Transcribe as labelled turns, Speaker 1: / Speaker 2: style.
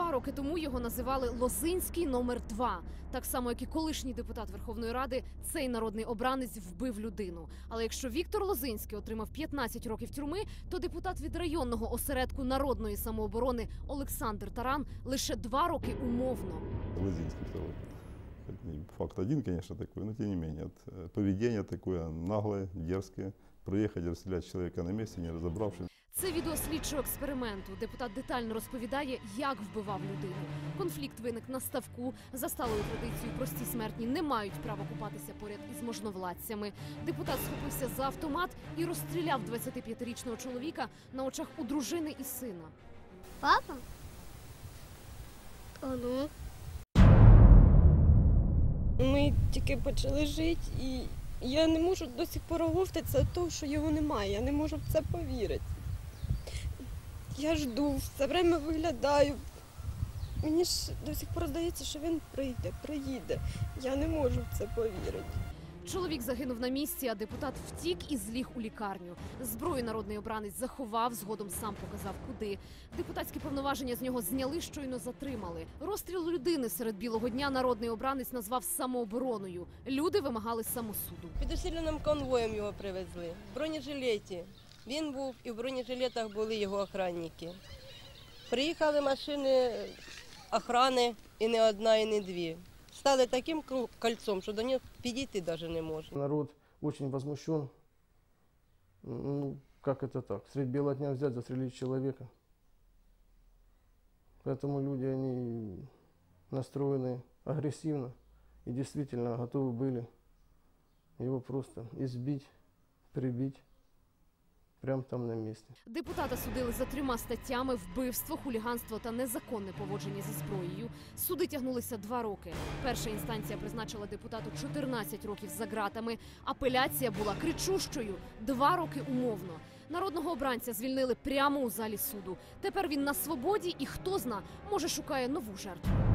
Speaker 1: Два роки тому його називали Лозинський номер 2 Так само, як і колишній депутат Верховної Ради, цей народний обранець вбив людину. Але якщо Віктор Лозинський отримав 15 років тюрми, то депутат від районного осередку народної самооборони Олександр Таран лише два роки умовно.
Speaker 2: Лозинский второй. Факт один, конечно, такой, но тем не менее. Вот, э, Поведение такое наглое, дерзкое. Приехать расстрелять на месте, не разобравшись.
Speaker 1: Це відео слідчого експерименту. Депутат детально розповідає, як вбивав людину. Конфлікт виник на ставку. За сталою традицією прості смертні не мають права купатися поряд із можновладцями. Депутат схопився за автомат і розстріляв 25-річного чоловіка на очах у дружини і сина.
Speaker 3: Папа? А ну?
Speaker 4: Ми тільки почали жити, і я не можу до сих пор оговтатися від того, що його немає. Я не можу в це повірити. Я жду, все время виглядаю. Мені ж до сих пор здається, що він прийде, приїде. Я не можу в це повірити.
Speaker 1: Чоловік загинув на місці, а депутат втік і зліг у лікарню. Зброю народний обранець заховав, згодом сам показав куди. Депутатські повноваження з нього зняли, щойно затримали. Розстріл людини серед білого дня народний обранець назвав самообороною. Люди вимагали самосуду.
Speaker 5: Під усиленим конвоєм його привезли. В бронежилеті. Він був і в бронежилетах були його охранники. Приїхали машини охрани і не одна, і не дві. Стали таким кру- кольцом, що до них підійти навіть не можна.
Speaker 6: Народ очень возмущен. Ну, как это так? Средь бела дня взять, застрелить человека. Поэтому люди, они настроены агрессивно и действительно готовы были его просто избить, прибить Прямо там на месте.
Speaker 1: Депутата судили за трьома статтями: вбивство, хуліганство та незаконне поводження зі зброєю. Суди тягнулися два роки. Перша інстанція призначила депутату 14 років за ґратами. Апеляція була кричущою два роки умовно. Народного обранця звільнили прямо у залі суду. Тепер він на свободі, і хто зна, може шукає нову жертву.